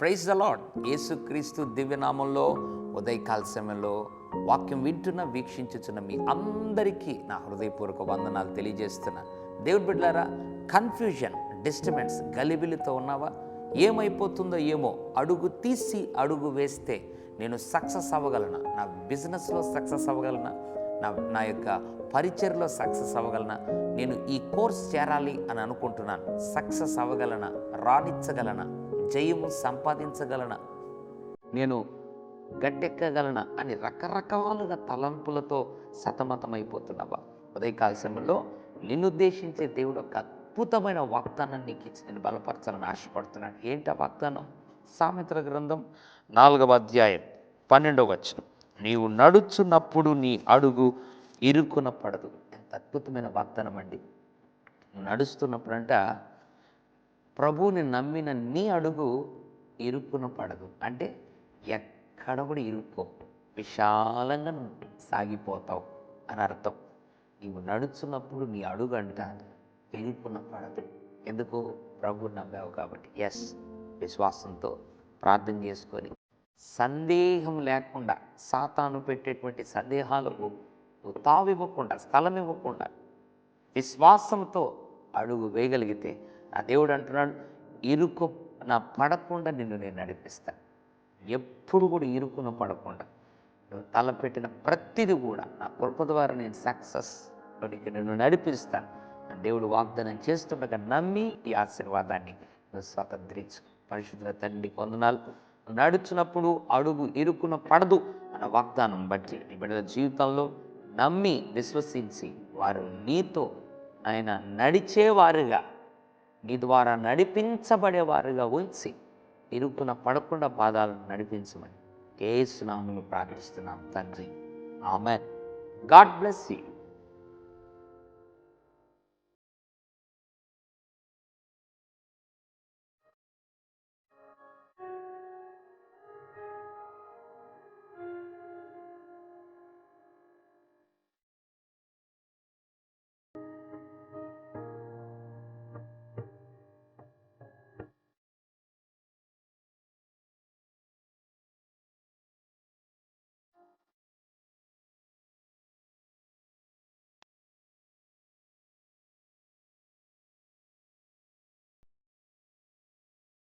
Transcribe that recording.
Praise అలాడ్ యేసుక్రీస్తు దివ్యనామంలో ఉదయకాల సమయంలో వాక్యం వింటున్న వీక్షించుచున్న మీ అందరికీ నా హృదయపూర్వక వందనాలు తెలియజేస్తున్నా. దేవుడి బిడ్డారా కన్ఫ్యూజన్ డిస్టర్బెన్స్ గలిబిలితో ఉన్నావా? ఏమైపోతుందో ఏమో అడుగు తీసి అడుగు వేస్తే నేను సక్సెస్ అవ్వగలనా? నా బిజినెస్లో సక్సెస్ అవ్వగలనా? నా నా యొక్క పరిచయలో సక్సెస్ అవ్వగలనా? నేను ఈ కోర్స్ చేరాలి అని అనుకుంటున్నాను. సక్సెస్ అవ్వగలనా? రాణించగలనా? జయము సంపాదించగలనా? నేను గట్టెక్కగలనా? అని రకరకాలుగా తలంపులతో సతమతమైపోతున్నావా? ఉదయకాల సమయంలో నిన్నుద్దేశించే దేవుడు ఒక అద్భుతమైన వాగ్దానాన్ని నీకు ఇచ్చి నేను బలపరచాలని ఆశపడుతున్నాను. ఏంటి ఆ వాగ్దానం? సామెతల గ్రంథం నాలుగవ అధ్యాయం పన్నెండవ వచనం. నీవు నడుచున్నప్పుడు నీ అడుగు ఇరుకున పడదు. ఎంత అద్భుతమైన వాగ్దానం అండి. నడుస్తున్నప్పుడంట ప్రభువుని నమ్మిన నీ అడుగు ఇరుక్కున పడదు. అంటే ఎక్కడ కూడా ఇరుక్కో. విశాలంగా సాగిపోతావు అని అర్థం. నీవు నడుచున్నప్పుడు నీ అడుగు అంట ఇరుక్కున పడదు. ఎందుకు? ప్రభు నమ్మావు కాబట్టి. ఎస్ విశ్వాసంతో ప్రార్థన చేసుకొని సందేహం లేకుండా సాతాను పెట్టేటువంటి సందేహాలకు నువ్వు తావివ్వకుండా స్థలం ఇవ్వకుండా విశ్వాసంతో అడుగు వేయగలిగితే నా దేవుడు అంటున్నాడు ఇరుకు నా పడకుండా నిన్ను నేను నడిపిస్తాను ఎప్పుడు కూడా ఇరుకున పడకుండా నువ్వు తలపెట్టిన ప్రతిదీ కూడా నా కృప ద్వారా నేను సక్సెస్ నీకు నిన్ను నడిపిస్తాను దేవుడు వాగ్దానం చేస్తుండగా నమ్మి ఈ ఆశీర్వాదాన్ని నువ్వు స్వతంత్రించు పరిశుద్ధ తండ్రి కొందనాలు. నడుచున్నప్పుడు అడుగు ఇరుకున పడదు అన్న వాగ్దానం బట్టి బిడ్డల జీవితంలో నమ్మి విశ్వసించి వారు నీతో ఆయన నడిచేవారుగా నీ ద్వారా నడిపించబడేవారుగా ఉంచి ఇరుకున పడకుండా పాదాలను నడిపించమని కేసునామను ప్రార్థిస్తున్నాం తండ్రి. ఆమె గాడ్ బ్లెస్ యూ.